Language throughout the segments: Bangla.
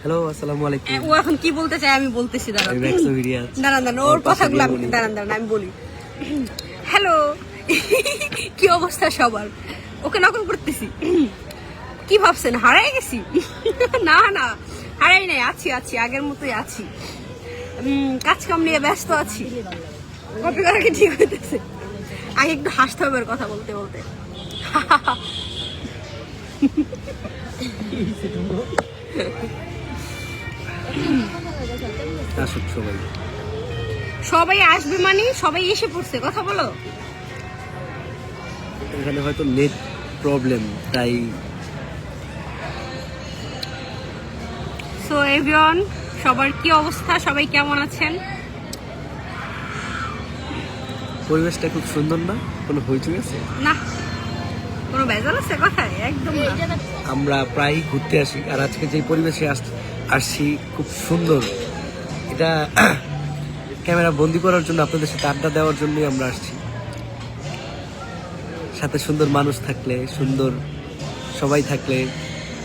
হ্যালো আসসালামু আলাইকুম। ও এখন কি বলতে চায় আমি বলতেছি দাঁড়ান। দাঁড়ান দাঁড়ান ওর কথাগুলো আমি। দাঁড়ান দাঁড়ান আমি বলি। হ্যালো। কি অবস্থা সবার? ওকে নকল করতেছি। কি ভাবছেন? হারাই গেছি? না না। হারাই নাই আছি আছি আগের মতোই আছি। উম, কাজ কাম নিয়ে ব্যস্ত আছি। কপি করা কি ঠিক হইতেছে? আগে একটু হাসতে হবে কথা বলতে বলতে। আসুক সবাই। সবাই আসবে মানে? সবাই এসে পড়ছে কথা বলো। এখানে হয়তো নেট প্রবলেম তাই সো এভরিওয়ান সবার কি অবস্থা? সবাই কেমন আছেন? পরিবেশটা খুব সুন্দর না? কোনো হইচই আছে? না। কোনো বেজাল আছে? কথায় একদম আমরা প্রায় ঘুরতে আসি আর আজকে যে পরিবেশে আস- আসছি খুব সুন্দর। এটা ক্যামেরা বন্দি করার জন্য আপনাদের সাথে আড্ডা দেওয়ার জন্যই আমরা আসছি। সাথে সুন্দর মানুষ থাকলে সুন্দর সবাই থাকলে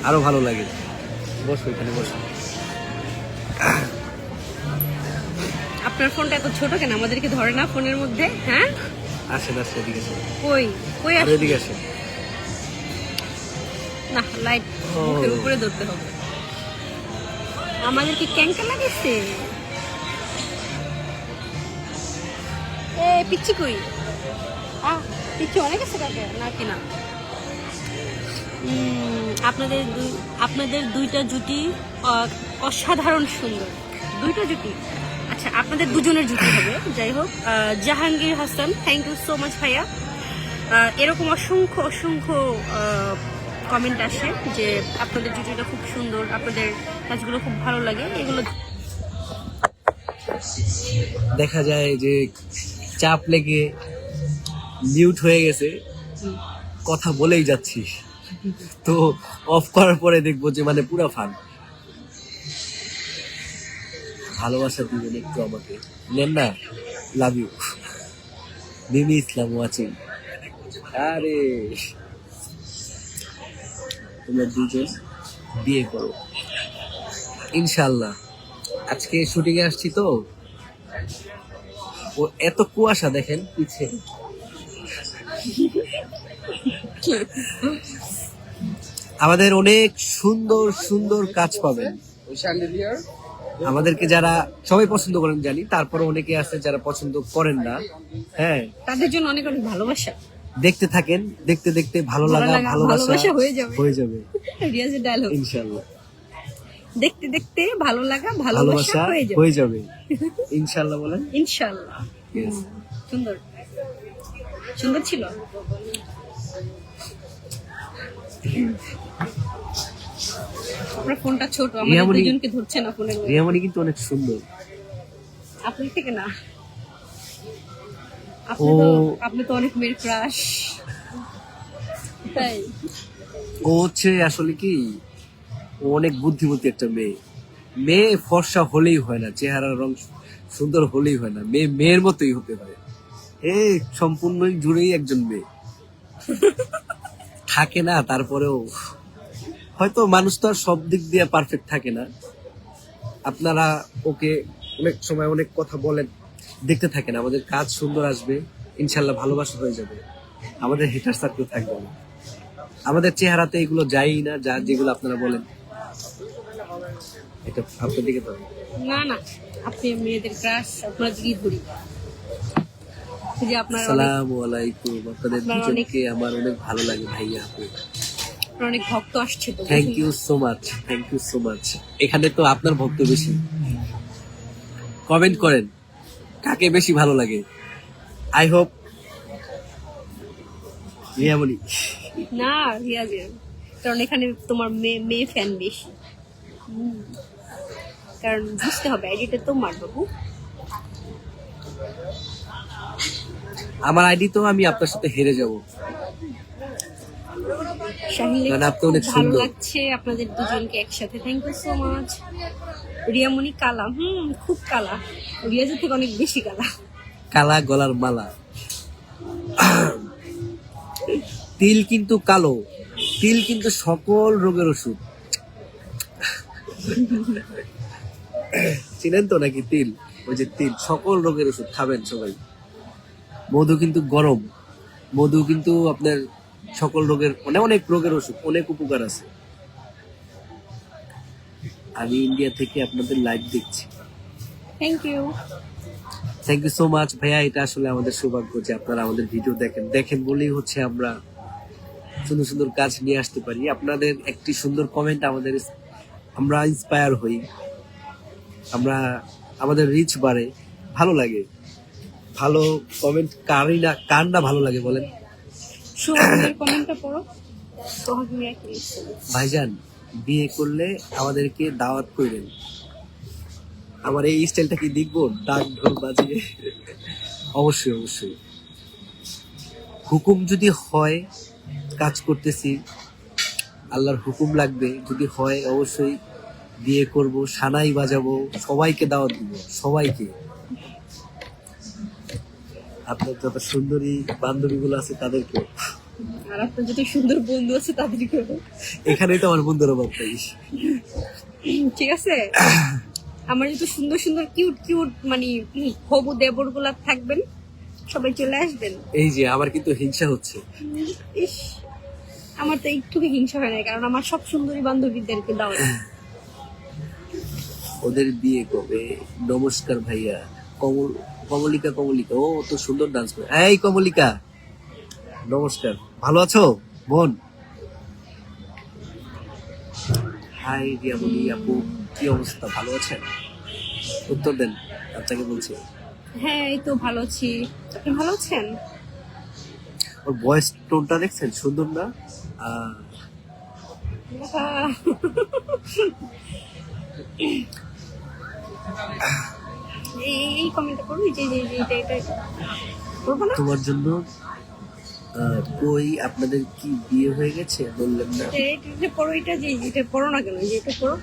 আরও ভালো লাগে। বসো এখানে বসো। আপনার ফোনটা এত ছোট কেন? আমাদেরকে ধরে না ফোনের মধ্যে হ্যাঁ? আসেন আসেন এদিকে আসেন। কই? কই আসবে এদিকে আসেন। না লাইট। মুখের উপরে ধরতে হবে। আমাদের কি ক্যাঙ্কা লাগেছে? এ পিচ্ছি কই? আ পিচ্ছি অনেক আছে কাকে? নাকি না? আপনাদের আপনাদের দুইটা জুটি অসাধারণ সুন্দর। দুইটা জুটি? আচ্ছা আপনাদের দুজনের জুটি হবে। যাই হোক Jahangir Hasan thank you so much ভাইয়া। এরকম অসংখ্য অসংখ্য কমেন্ট আসে যে আপনাদের জুটিটা খুব সুন্দর, আপনাদের কাজগুলো খুব ভালো লাগে, এগুলো দেখা যায় যে চাপ লেগে মিউট হয়ে গেছে। কথা বলেই যাচ্ছি তো অফ করার পরে দেখব যে মানে পুরো ফান ভালোবাসা দিবেন একটু আমাকে। নেন না love you Mimi Islam watching. আরে তোমরা দুজন বিয়ে করো। ইনশাল্লাহ আজকে শুটিং এ আসছি তো। ও এত কুয়াশা দেখেন, পিছে। আমাদের অনেক সুন্দর সুন্দর কাজ পাবেন। আমাদেরকে যারা সবাই পছন্দ করেন জানি তারপরে অনেকে আছে যারা পছন্দ করেন না। হ্যাঁ। তাদের জন্য অনেক অনেক ভালোবাসা। দেখতে থাকেন দেখতে দেখতে ভালো লাগা ভালোবাসা হয়ে যাবে। হয়ে যাবে। রিয়াজের ডায়লগ ইনশাল্লাহ দেখতে দেখতে ভালো লাগা ভালোবাসা হয়ে যাবে। হয়ে যাবে। ইনশাল্লাহ বলেন। ইনশাল্লাহ সুন্দর। সুন্দর ছিল? আপনার ফোনটা ছোট আমাদের দুজনকে ধরছে না ফোনের মধ্যে। রিয়ামণি কিন্তু অনেক সুন্দর। আপনার থেকে না। আপনি তো ও- আপনি তো অনেক মেয়ের ক্রাশ তাই। ও হচ্ছে আসলে কি ও অনেক বুদ্ধিমতী একটা মেয়ে। মেয়ে ফর্সা হলেই হয় না চেহারার রং সুন্দর হলেই হয় না। মেয়ে মেয়ের মতোই হতে হয়। এ সম্পূর্ণই জুড়েই একজন মেয়ে। থাকে না তারপরেও। হয়তো মানুষ তো আর সব দিক দিয়ে পারফেক্ট থাকে না। আপনারা ওকে অনেক সময় অনেক কথা বলেন। দেখতে থাকেন আমাদের কাজ সুন্দর আসবে ইনশাল্লাহ ভালোবাসা হয়ে যাবে। আমাদের হেটার সার্কেল থাকবে না। আমাদের চেহারাতে এগুলো যায়ই না যা যেগুলো আপনারা বলেন। এটা আপনার দিকে তো না না আপনি মেয়েদের ক্রাশ আপনার দিকেই ধরি যে আপনার আসসালামু আলাইকুম আপনাদের দুজনকে আমার অনেক ভালো লাগে ভাইয়া অনেক ভক্ত আসছে তো। Thank you so much thank you so much এখানে তো আপনার ভক্ত বেশি। কমেন্ট করেন। কাকে বেশি ভালো লাগে? আই হোপ রিয়ামণি না রিয়াজের কারণ এখানে তোমার মেয়ে মেয়ে ফ্যান বেশি। কারণ বুঝতে হবে আইডিটা তোমার বাবু। আমার আইডি তো আমি আপনার সাথে হেরে যাব শাহিন কারণ আপনি অনেক ভালো। লাগছে আপনাদের দুজনকে একসাথে। Thank you so much Riyamoni কালা হুম খুব কালা। রিয়াজের থেকে অনেক বেশি কালা। কালা গলার মালা। তিল কিন্তু কালো। তিল কিন্তু সকল রোগের ওষুধ। চিনেন তো নাকি তিল? ওই যে তিল সকল রোগের ওষুধ খাবেন সবাই। মধু কিন্তু গরম। মধু কিন্তু আপনার সকল রোগের মানে অনেক রোগের ওষুধ অনেক উপকার আছে। আমি ইন্ডিয়া থেকে আপনাদের লাইভ দেখছি। Thank you thank you so much ভাইয়া। এটা আসলে আমাদের সৌভাগ্য যে আপনারা আমাদের ভিডিও দেখেন। দেখেন বলেই হচ্ছে আমরা সুন্দর সুন্দর কাজ নিয়ে আসতে পারি। আপনাদের একটি সুন্দর কমেন্ট আমাদের আমরা ইন্সপায়ার হই। আমরা আমাদের রিচ বাড়ে। ভালো লাগে। ভালো কমেন্ট কারই না কার না ভালো লাগে বলেন? ভাইজান, বিয়ে করলে আমাদেরকে দাওয়াত করবেন। আমার এই স্টাইলটা কি দেখব? ডাক ঢোল বাজিয়ে। অবশ্যই অবশ্যই। হুকুম যদি হয়, কাজ করতেছি। আল্লাহর হুকুম লাগবে। যদি হয়, অবশ্যই বিয়ে করব, সানাই বাজাবো, সবাইকে দাওয়াত দিব, সবাইকে। আপনার যত সুন্দরী বান্ধবীগুলো আছে তাদেরকে। আর আপনার যদি সুন্দর বন্ধু আছে তাদেরকে এখানেই তো আমার বন্ধুর অভাব পাই ঠিক আছে? আমার যত সুন্দর সুন্দর কিউট কিউট মানে হবু দেবরগুলা থাকবেন সবাই চলে আসবেন। এই যে আমার কিন্তু হিংসা হচ্ছে। ইস আমার তো একটু হিংসা হয় না কারণ আমার সব সুন্দরী বান্ধবীদেরকে দাও ওদের বিয়ে কবে? নমস্কার ভাইয়া। কমল কমলিকা কমলিকা। ও তো সুন্দর ডান্স করে। এই কমলিকা নমস্কার। ভালো আছো বোন? হাই রিয়ামণি আপু কি অবস্থা? ভালো আছেন? উত্তর দেন আপনাকে বলছি। হ্যাঁ এই তো ভালো আছি। আপনি ভালো আছেন? ওর ভয়েস টোনটা দেখছেন? সুন্দর না? আহ, আহ, এই কমেন্টটা করবি যে যে এটা এটা। করব না? তোমার জন্য কই আপনাদের কি বিয়ে হয়ে গেছে বললেন না? এটা পড়ো এটা যে এটা পড়ো না কেন? যে এটা পড়ো?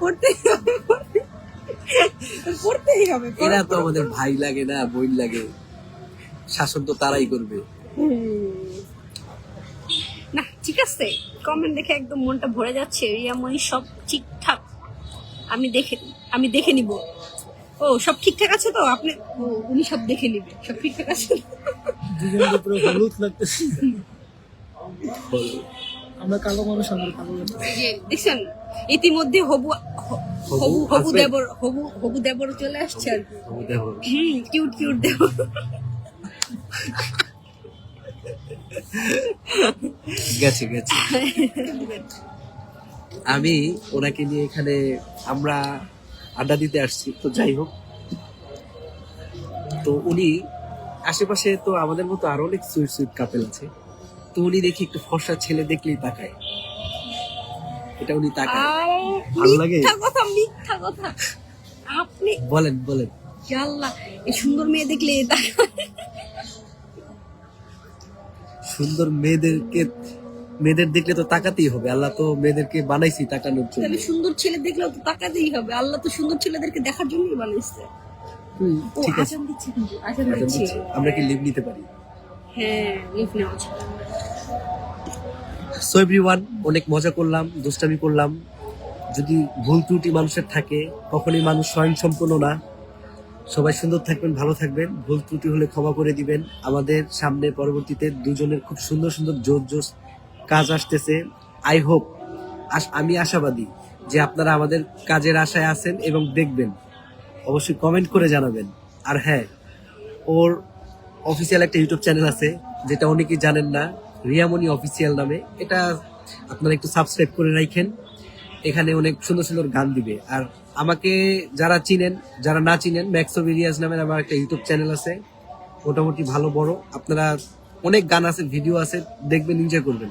পড়তেই হবে। হবে এরা তো আমাদের ভাই লাগে না বোন লাগে। শাসন তো তারাই করবে। না ঠিক আছে। কমেন্ট দেখে একদম মনটা ভরে যাচ্ছে। রিয়ামণি সব ঠিকঠাক আমি দেখে আমি দেখে নিব। ও সব ঠিকঠাক আছে তো? আপনি ও উনি সব দেখে নিবে। সব ঠিকঠাক আছে হলুদ লাগতেছে। আমরা কালো মানুষ আমরা কালো দেখছেন? ইতিমধ্যে হবু হবু হবু দেবর হবু হবু দেবর চলে আসছে আর হুম কিউট কিউট দেবর। গেছে গেছে। আমি ওনাকে নিয়ে এখানে আমরা আড্ডা দিতে আসছি তো যাই হোক। তো উনি আশেপাশে তো আমাদের মতো আরও অনেক সুইট সুইট কাপেল আছে। তো উনি দেখি একটু ফর্সা ছেলে দেখলেই তাকায়। এটা উনি তাকায়। ভালো লাগে? কথা মিথ্যা কথা। আপনি বলেন বলেন। আল্লাহ এই সুন্দর মেয়ে দেখলে সুন্দর মেয়েদেরকে মেয়েদের দেখলে তো তাকাতেই হবে। আল্লাহ তো মেয়েদেরকে বানাইছি তাকানোর জন্য। তাহলে সুন্দর ছেলে দেখলেও তো তাকাতেই হবে। আল্লাহ তো সুন্দর ছেলেদেরকে দেখার জন্যই বানিয়েছে। হুম, ও ঠিক আছে। আজান দিচ্ছে কিন্তু আজান এখন দিচ্ছে। বুঝছি। আমরা কি লিভ নিতে পারি? হ্যাঁ লিভ নেওয়া উচিত। সো এভরিওয়ান অনেক মজা করলাম দুষ্টামি করলাম। যদি ভুল ত্রুটি মানুষের থাকে কখনই মানুষ স্বয়ং সম্পূর্ণ না। সবাই সুন্দর থাকবেন ভালো থাকবেন। ভুল ত্রুটি হলে ক্ষমা করে দিবেন। আমাদের সামনে পরবর্তীতে দুজনের খুব সুন্দর সুন্দর জোর জোর কাজ আসতেছে। আই হোপ আমি আশাবাদী যে আপনারা আমাদের কাজের আশায় আছেন এবং দেখবেন। অবশ্যই কমেন্ট করে জানাবেন। আর হ্যাঁ ওর অফিসিয়াল একটা ইউটিউব চ্যানেল আছে, যেটা অনেকেই জানেন না, রিয়ামণি অফিসিয়াল নামে। এটা আপনারা একটু সাবস্ক্রাইব করে রাখেন এখানে অনেক সুন্দর সুন্দর গান দিবে। আর আমাকে যারা চিনেন, যারা না চিনেন ম্যাক্স এরিয়াস নামের আমার একটা ইউটিউব চ্যানেল আছে। মোটামুটি ভালো বড়। আপনারা অনেক গান আছে ভিডিও আছে, দেখবেন এনজয় করবেন।